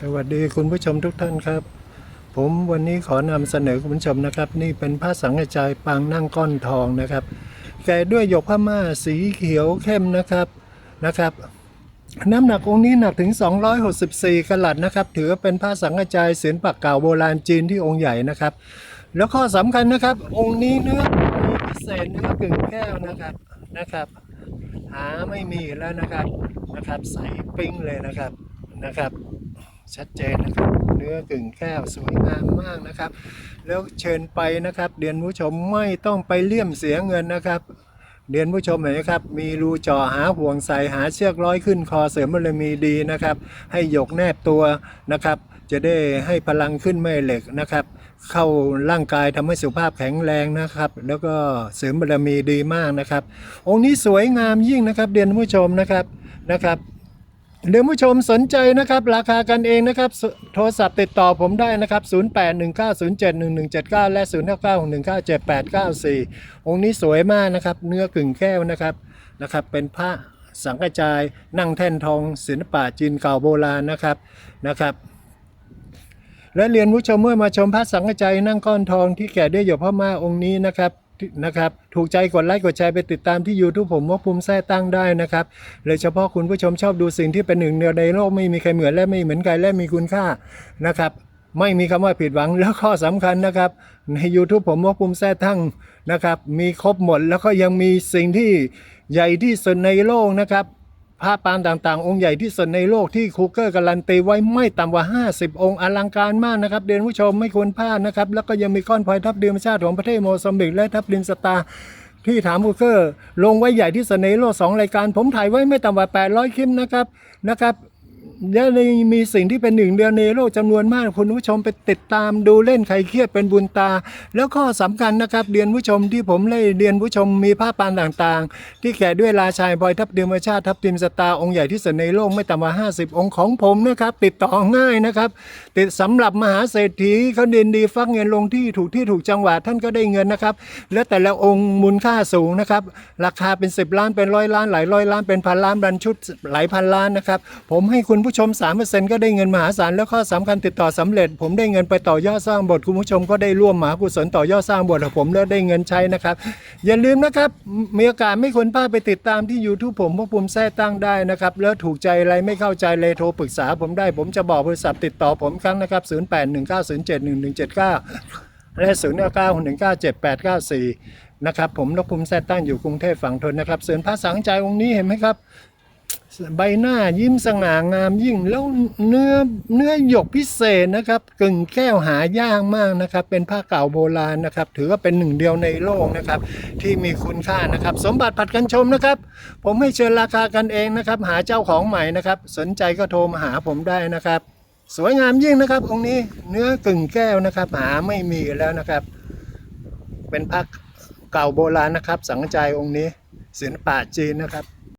สวัสดีคุณผู้ชมทุกท่านครับ ผมวันนี้ขอนำเสนอคุณผู้ชมนะครับ นี่เป็นผ้าสังกจายปางนั่งก้อนทองนะครับแกะด้วยหยกผ้าม่าสีเขียวเข้มนะครับนะครับ น้ำหนักองค์นี้หนักถึง 264กะลัดนะครับ ถือว่าเป็นผ้าสังกจายศิลปะเก่าโบราณจีนที่องค์ใหญ่นะครับ แล้วข้อสำคัญนะครับ องค์นี้เนื้อพิเศษเนื้อกึ่งแก้วนะครับนะครับ หาไม่มีแล้วนะครับนะครับใสปิ้งเลยนะครับนะครับ ชัดเจนนะครับ เนื้อกึ่งแก้วสวยงามมากนะครับ แล้วเชิญไปนะครับ เดียนผู้ชมไม่ต้องไปเลี่ยมเสียเงินนะครับ เดียนผู้ชมเห็นไหมครับ มีรูจ่อหาห่วงใส่หาเชือกร้อยขึ้นคอเสริมบารมีดีนะครับ ให้หยกแนบตัวนะครับจะได้ให้พลังขึ้นแม่เหล็กนะครับ เข้าร่างกายทำให้สุขภาพแข็งแรงนะครับ แล้วก็เสริมบารมีดีมากนะครับ องค์นี้สวยงามยิ่งนะครับเดียนผู้ชมนะครับนะครับ เดี๋ยวผู้ชมสนใจนะครับ ราคากันเองนะครับ โทรศัพท์ติดต่อผมได้นะครับ 0819071179 และ 0991978894 องค์นี้สวยมากนะครับ เนื้อกึ่งแก้วนะครับนะครับ เป็นพระสังกจายนั่งแท่นทองศิลปะจีนเก่าโบราณนะครับนะครับ และเรียนผู้ชมเมื่อมาชมพระสังกจายนั่งก้อนทองที่แกะด้วยหยกพ่อมาองค์นี้นะครับ นะครับ ถูกใจกดไลค์กดแชร์ไปติดตามที่ YouTube ผมว่าภูมิแท้ตั้งได้นะครับโดยเฉพาะคุณผู้ชมชอบดูสิ่งที่เป็นหนึ่งเดียวในโลกไม่มีใครเหมือนและไม่เหมือนใครและมีคุณค่านะครับ ไม่มีคำว่าผิดหวังแล้วข้อสำคัญนะครับ ใน YouTube ผมว่าภูมิแท้ตั้งนะครับ มีครบหมดแล้วก็ยังมีสิ่งที่ใหญ่ที่สุดในโลกนะครับ พระปางต่างๆ องค์ใหญ่ที่สุดในโลกที่คูเกอร์การันตีไว้ไม่ต่ำกว่า 50 องค์อลังการมากนะครับ เดือนผู้ชมไม่ควรพลาดนะครับ แล้วก็ยังมีก้อนพลอยทับเดือนชาติของประเทศโมซัมบิก และทับลินสตาที่ถามคูเกอร์ลงไว้ใหญ่ที่สุดในโลกสองรายการ ผมถ่ายไว้ไม่ต่ำกว่า 800 คลิปนะครับนะครับและมีสิ่งที่เป็นหนึ่งเดียวในโลกจำนวนมากคุณผู้ชมไปติดตามดูเล่นใครเครียดเป็นบุญตา แล้วข้อสำคัญนะครับเรียนผู้ชมที่ผมเล่เรียนผู้ชมมีผ้าปานต่างๆ ที่แกะด้วยราชายบอยทับเดียมชาติทับทิมสตาองค์ใหญ่ที่สุดในโลกไม่ต่ำกว่า 50 องค์ของผมนะครับติดต่อง่ายนะครับ ติดสำหรับมหาเศรษฐีเขาเดินดีฟักเงินลงที่ถูกที่ถูกจังหวะท่านก็ได้เงินนะครับ และแต่ละองค์มูลค่าสูงนะครับ ราคาเป็น 10 ล้านเป็นร้อยล้านหลายร้อยล้านเป็นพันล้านบันชุดหลายพันล้านนะครับ ผมให้คุณผู้ชม 3%ก็ได้เงินมหาศาลแล้วข้อสำคัญติดต่อสำเร็จ ผมได้เงินไปต่อยอดสร้างบทคุณผู้ชมก็ได้ร่วมมหากุศลต่อยอดสร้างบทกับผมแล้วได้เงินใช้นะครับ อย่าลืมนะครับ มีโอกาสไม่ควรพลาดไปติดตามที่ YouTube ผมพวกภูมิแท้ตั้งได้นะครับ แล้วถูกใจอะไรไม่เข้าใจเลยโทรปรึกษา ผมได้ผมจะบอกบริษัทติดต่อผมครั้งนะครับ 0819071179และ09197894นะครับ ผมนกภูมิแท้ตั้งอยู่กรุงเทพฝั่งทนนะครับเสริญพระสังใจองค์นี้เห็นไหมครับ ใบหน้ายิ้มสง่างามยิ่งแล้วเนื้อเนื้อหยกพิเศษนะครับ กึ่งแก้วหายากมากนะครับ เป็นผ้าเก่าโบราณนะครับ ถือว่าเป็นหนึ่งเดียวในโลกนะครับ ที่มีคุณค่านะครับ สมบัติผัดกันชมนะครับ ผมให้เชิญราคากันเองนะครับ หาเจ้าของใหม่นะครับ สนใจก็โทรมาหาผมได้นะครับ สวยงามยิ่งนะครับ องค์นี้เนื้อกึ่งแก้วนะครับ หาไม่มีแล้วนะครับ เป็นผ้าเก่าโบราณนะครับ สังใจองค์นี้ศิลปะจีนนะครับ